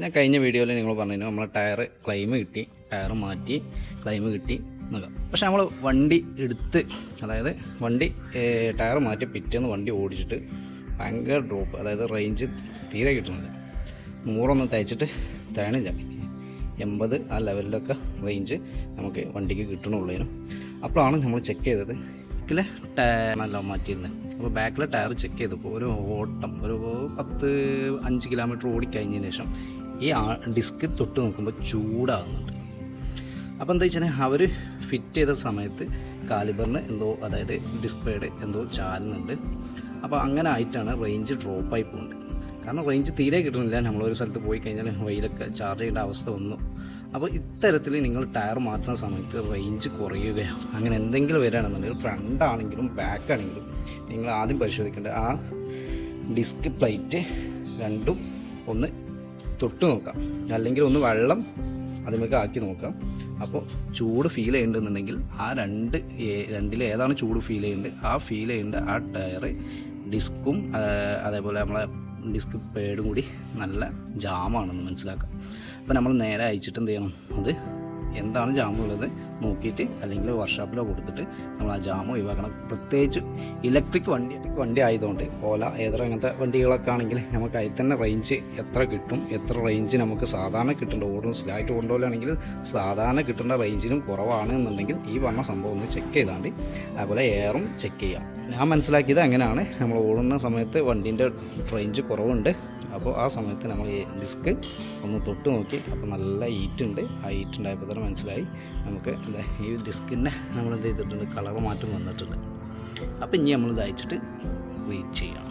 ഞാൻ കഴിഞ്ഞ വീഡിയോയിൽ നിങ്ങൾ പറഞ്ഞു നമ്മൾ ടയർ ക്ലെയിം കിട്ടി ടയർ മാറ്റി ക്ലെയിം കിട്ടി എന്നൊക്കെ. പക്ഷെ നമ്മൾ വണ്ടി എടുത്ത് അതായത് വണ്ടി ടയർ മാറ്റി പിറ്റേന്ന് വണ്ടി ഓടിച്ചിട്ട് ഭയങ്കര ഡ്രോപ്പ് അതായത് റേഞ്ച് തീരെ കിട്ടുന്നില്ല. നൂറൊന്നും തയ്ച്ചിട്ട് തേണില്ല. എൺപത് ആ ലെവലിലൊക്കെ റേഞ്ച് നമുക്ക് വണ്ടിക്ക് കിട്ടണുള്ളതിനും അപ്പോഴാണ് നമ്മൾ ചെക്ക് ചെയ്തത്. ബാക്കിലെ ടയറിനെല്ലാം മാറ്റിയിരുന്നത് അപ്പോൾ ബാക്കിലെ ടയർ ചെക്ക് ചെയ്തപ്പോൾ ഒരു ഓട്ടം ഒരു പത്ത് അഞ്ച് കിലോമീറ്റർ ഓടിക്കഴിഞ്ഞതിന് ശേഷം ഈ ഡിസ്ക് തൊട്ട് നോക്കുമ്പോൾ ചൂടാകുന്നുണ്ട്. അപ്പോൾ എന്താ വെച്ചാൽ അവർ ഫിറ്റ് ചെയ്ത സമയത്ത് കാലിബറിന് എന്തോ അതായത് ഡിസ്പ്ലേയുടെ എന്തോ ചാലുന്നുണ്ട് അപ്പോൾ അങ്ങനെ ആയിട്ടാണ് റേഞ്ച് ഡ്രോപ്പായി പോകുന്നത് കാരണം റേഞ്ച് തീരെ കിട്ടുന്നില്ല. നമ്മളൊരു സ്ഥലത്ത് പോയി കഴിഞ്ഞാൽ വെയിലൊക്കെ ചാർജ് ചെയ്യേണ്ട അവസ്ഥ വന്നു. അപ്പോൾ ഇത്തരത്തിൽ നിങ്ങൾ ടയർ മാറ്റുന്ന സമയത്ത് റേഞ്ച് കുറയുകയാണ്. അങ്ങനെ എന്തെങ്കിലും വരികയാണെന്നുണ്ടെങ്കിൽ ഫ്രണ്ട് ആണെങ്കിലും ബാക്ക് ആണെങ്കിലും നിങ്ങൾ ആദ്യം പരിശോധിക്കേണ്ട ആ ഡിസ്ക് പ്ലേറ്റ് രണ്ടും ഒന്ന് തൊട്ട് നോക്കാം. അല്ലെങ്കിൽ ഒന്ന് വെള്ളം അതിമേക്ക് ആക്കി നോക്കാം. അപ്പോൾ ചൂട് ഫീൽ ചെയ്യുന്നുണ്ടെന്നുണ്ടെങ്കിൽ ആ രണ്ട് രണ്ടിൽ ഏതാണ് ചൂട് ഫീൽ ചെയ്യുന്നത് ആ ഫീൽ ചെയ്യേണ്ട ആ ടയർ ഡിസ്ക്കും അതേപോലെ നമ്മളെ ഡിസ്ക് പേഡും കൂടി നല്ല ജാമാണെന്ന് മനസ്സിലാക്കാം. അപ്പോൾ നമ്മൾ നേരെ അയച്ചിട്ട് എന്ത് ചെയ്യണം? അത് എന്താണ് ജാമുള്ളത് നോക്കിയിട്ട് അല്ലെങ്കിൽ വർക്ക്ഷോപ്പിലോ കൊടുത്തിട്ട് നമ്മൾ ആ ജാമ് ഒഴിവാക്കണം. പ്രത്യേകിച്ച് ഇലക്ട്രിക് വണ്ടി വണ്ടി ആയതുകൊണ്ട് ഓല ഏതോ അങ്ങനത്തെ വണ്ടികളൊക്കെ ആണെങ്കിൽ നമുക്ക് അതിൽ തന്നെ റേഞ്ച് എത്ര കിട്ടും എത്ര റേഞ്ച് നമുക്ക് സാധാരണ കിട്ടേണ്ട ഓടുന്ന സ്ലായിട്ട് കൊണ്ടുപോലാണെങ്കിൽ സാധാരണ കിട്ടേണ്ട റേഞ്ചിനും കുറവാണ് എന്നുണ്ടെങ്കിൽ ഈ പറഞ്ഞ സംഭവം ഒന്ന് ചെക്ക് ചെയ്താണ്ട് അതുപോലെ എയറും ചെക്ക് ചെയ്യാം. ഞാൻ മനസ്സിലാക്കിയത് അങ്ങനെയാണ്. നമ്മൾ ഓടുന്ന സമയത്ത് വണ്ടീന്റെ റേഞ്ച് കുറവുണ്ട്. അപ്പോൾ ആ സമയത്ത് നമ്മൾ ഈ ഡിസ്ക് ഒന്ന് തൊട്ട് നോക്കി. അപ്പോൾ നല്ല ഹീറ്റ് ഉണ്ട്. ആ ഹീറ്റ് ഉണ്ടായപ്പോൾ തന്നെ മനസ്സിലായി. നമുക്ക് എന്താ ഈ ഡിസ്കിന്റെ നമ്മൾ എന്ത് ചെയ്തിട്ടുണ്ട്? കളർ മാറ്റം വന്നിട്ടുണ്ട്. അപ്പോൾ ഇനി നമ്മൾ ഇത് അയച്ചിട്ട് റീച്ച് ചെയ്യണം.